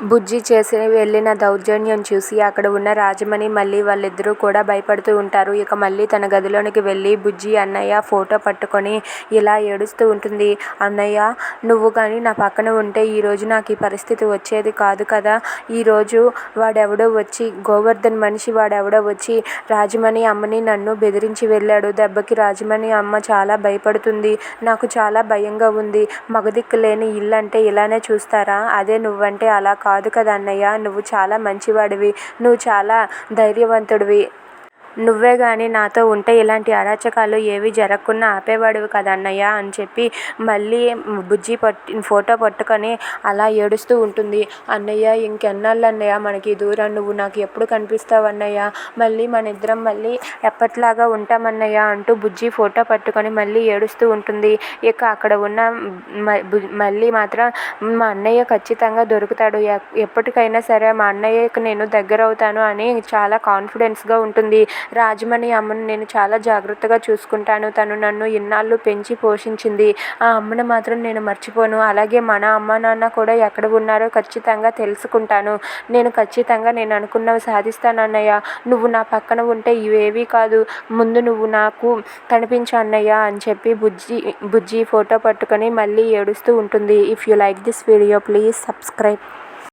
బుజ్జి చేసి వెళ్ళిన దౌర్జన్యం చూసి అక్కడ ఉన్న రాజమణి మళ్ళీ వాళ్ళిద్దరూ కూడా భయపడుతూ ఉంటారు. ఇక మళ్ళీ తన గదిలోనికి వెళ్ళి బుజ్జి అన్నయ్య ఫోటో పట్టుకొని ఇలా ఏడుస్తూ ఉంటుంది. అన్నయ్య నువ్వు కానీ నా పక్కన ఉంటే ఈరోజు నాకు ఈ పరిస్థితి వచ్చేది కాదు కదా! ఈరోజు వాడెవడో వచ్చి గోవర్ధన్ మనిషి వాడెవడో వచ్చి రాజమణి అమ్మని నన్ను బెదిరించి వెళ్ళాడు. దెబ్బకి రాజమణి అమ్మ చాలా భయపడుతుంది. నాకు చాలా భయంగా ఉంది. మగదిక్కు లేని అంటే ఇలానే చూస్తారా? అదే నువ్వంటే అలా కాదు కదా అన్నయ్య! నువ్వు చాలా మంచివాడివి. నువ్వు చాలా ధైర్యవంతుడివి. నువ్వే గాని నాతో ఉంటే ఇలాంటి అరాచకాలు ఏవీ జరక్కుండా ఆపేవాడివి కదా అన్నయ్య అని చెప్పి మళ్ళీ బుజ్జి పట్టి ఫోటో పట్టుకొని అలా ఏడుస్తూ ఉంటుంది. అన్నయ్య ఇంకెన్నాళ్ళు అన్నయ్య మనకి దూరం? నువ్వు నాకు ఎప్పుడు కనిపిస్తావు అన్నయ్య? మళ్ళీ మన ఇద్దరం మళ్ళీ ఎప్పట్లాగా ఉంటామన్నయ్య అంటూ బుజ్జి ఫోటో పట్టుకొని మళ్ళీ ఏడుస్తూ ఉంటుంది. ఇక అక్కడ ఉన్న మళ్ళీ మాత్రం మా అన్నయ్య ఖచ్చితంగా దొరుకుతాడు. ఎప్పటికైనా సరే మా అన్నయ్యకి నేను దగ్గర అవుతాను అని చాలా కాన్ఫిడెన్స్గా ఉంటుంది. రాజమణి అమ్మను నేను చాలా జాగ్రత్తగా చూసుకుంటాను. తను నన్ను ఇన్నాళ్ళు పెంచి పోషించింది. ఆ అమ్మను మాత్రం నేను మర్చిపోను. అలాగే మన అమ్మా నాన్న కూడా ఎక్కడ ఉన్నారో ఖచ్చితంగా తెలుసుకుంటాను. నేను ఖచ్చితంగా నేను అనుకున్నవి సాధిస్తాను అన్నయ్య. నువ్వు నా పక్కన ఉంటే ఇవేవీ కాదు. ముందు నువ్వు నాకు కనిపించు అన్నయ్య అని చెప్పి బుజ్జి బుజ్జి ఫోటో పట్టుకొని మళ్ళీ ఏడుస్తూ ఉంటుంది. If you like this video please subscribe